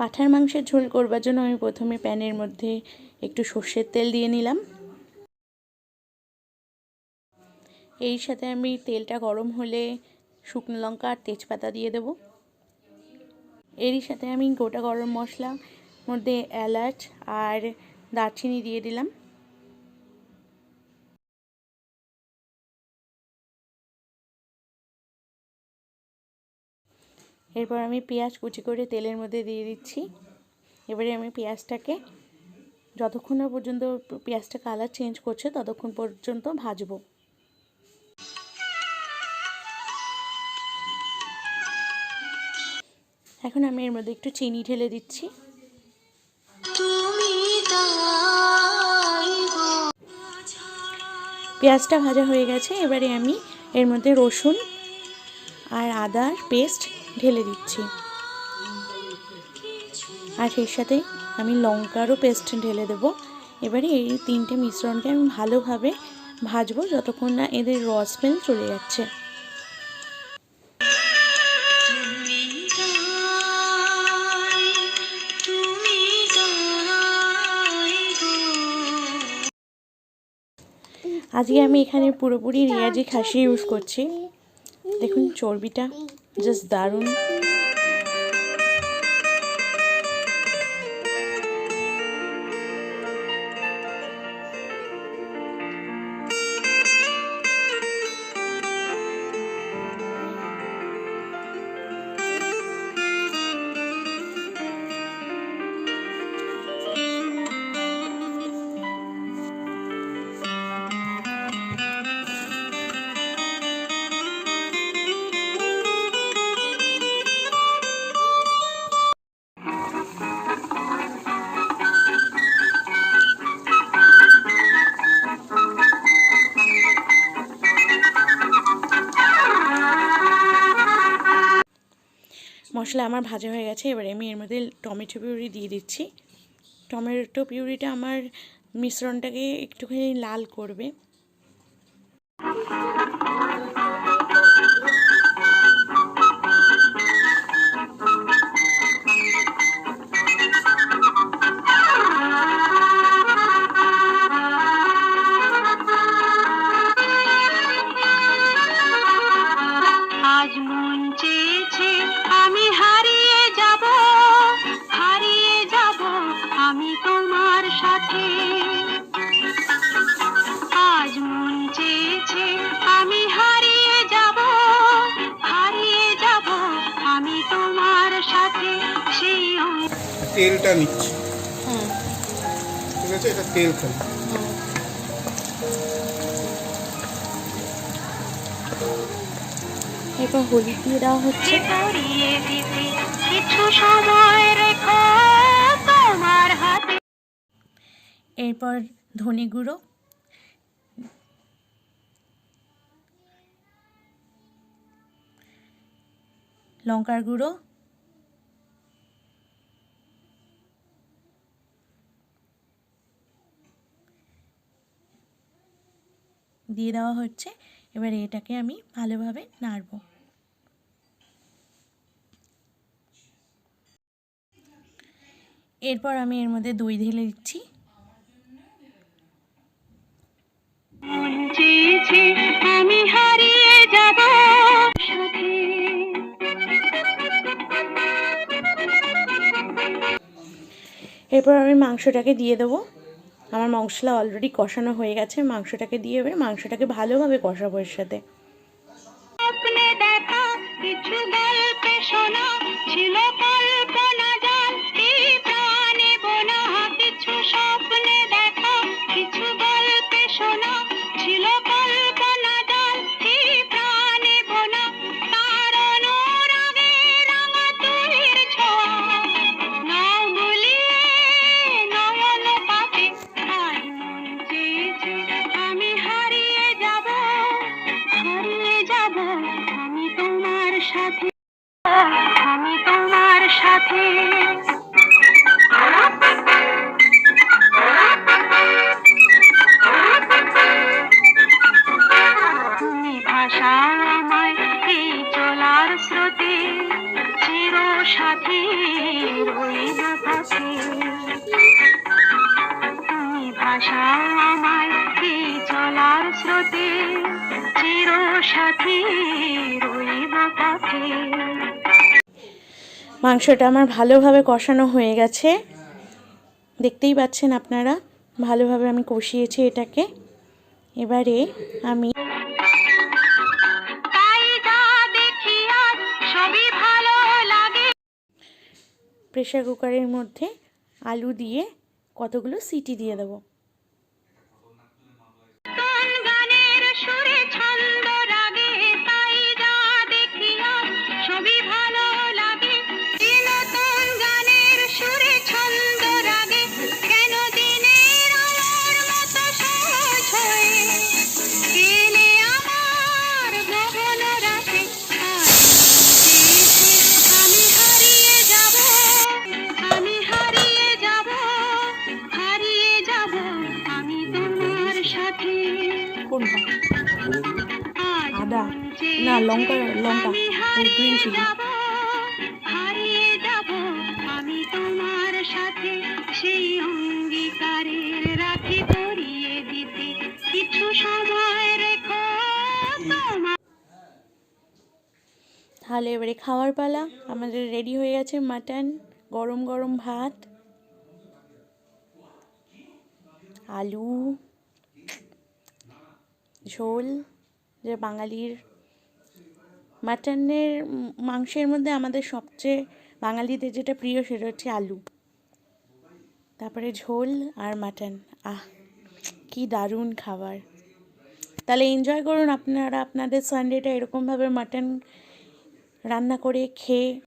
পাঁঠার মাংসের ঝোল করবার জন্য আমি প্রথমে প্যানের মধ্যে একটু সর্ষের তেল দিয়ে নিলাম। এই সাথে আমি তেলটা গরম হলে শুকনো লঙ্কা আর তেজপাতা দিয়ে দেব। এরই সাথে আমি গোটা গরম মশলা মধ্যে এলাচ আর দারচিনি দিয়ে দিলাম। এরপর আমি পেঁয়াজ কুচি করে তেলের মধ্যে দিয়ে দিচ্ছি। এবারে আমি পেঁয়াজটাকে যতক্ষণ না পর্যন্ত পেঁয়াজটা কালার চেঞ্জ করছে, ততক্ষণ পর্যন্ত ভাজবো। এখন আমি এর মধ্যে একটু চিনি ঢেলে দিচ্ছি। পেঁয়াজটা ভাজা হয়ে গেছে, এবারে আমি এর মধ্যে রসুন আর আদার পেস্ট ঢেলে দিচ্ছি। আর এর সাথে আমি লঙ্কারও পেস্ট ঢেলে দেবো। এবারে এই তিনটে মিশ্রণকে আমি ভালোভাবে ভাজবো যতক্ষণ না এদের রস স্মেল চলে যাচ্ছে। আজকে আমি এখানে পুরোপুরি রিয়াজি খাসি ইউজ করছি। দেখুন চর্বিটা জাস্ট দারুণ। মশলা আমার ভাজা হয়ে গেছে, এবারে আমি এর মধ্যে টমেটো পিউরি দিয়ে দিচ্ছি। টমেটো পিউরিটা আমার মিশ্রণটাকে একটুখানি লাল করবে। আমি তোমার সাথে। আজ মন চেয়েছে আমি হারিয়ে যাব হারিয়ে যাব আমি তোমার সাথে। সেই তেলটা নিচ্ছি। ঠিক আছে? এটা তেল খালি এরপর হলুদ দিয়ে দেওয়া হচ্ছে। কিছু সময় এরপর ধনে গুঁড়ো। লঙ্কার গুঁড়ো। দিয়ে দেওয়া হচ্ছে। এবার এটাকে আমি ভালোভাবে নাড়ব। এরপর আমি এর মধ্যে দই ঢেলে দিচ্ছি। এরপর আমি মাংসটাকে দিয়ে দেবো। আমার মশলা অলরেডি কষানো হয়ে গেছে, মাংসটাকে দিয়ে এবার মাংসটাকে ভালোভাবে কষাবো এর সাথে। ছিল কল্পনা বোনা কিছু স্বপ্নে। সাথে তুমি ভাষা আমায় এই চলার স্রোতে চির সাথে রইল তুমি ভাষা আমায় এই চলার স্রোতে চির সাথী রইব পথে মাংসটা আমার ভালোভাবে কষানো হয়ে গেছে। দেখতেই পাচ্ছেন আপনারা ভালোভাবে আমি কষিয়েছি এটাকে। এবারে আমি প্রেশার কুকারের মধ্যে আলু দিয়ে কতগুলো সিটি দিয়ে দেবো। কোনটা? আদা। না, লঙ্কা লঙ্কা। গ্রিন চিলি তাহলে এবারে খাওয়ার পালা। আমাদের রেডি হয়ে গেছে মাটন গরম গরম ভাত, আলু। ঝোল, যে বাঙালির মাটনের মাংসের মধ্যে আমাদের সবচেয়ে বাঙালিদের যেটা প্রিয় সেটা হচ্ছে আলু। তারপরে ঝোল আর মাটন। আহ, কি দারুণ খাবার। তাহলে এনজয় করুন আপনারা, আপনাদের সানডেটা এরকমভাবে মাটন রান্না করে খেয়ে।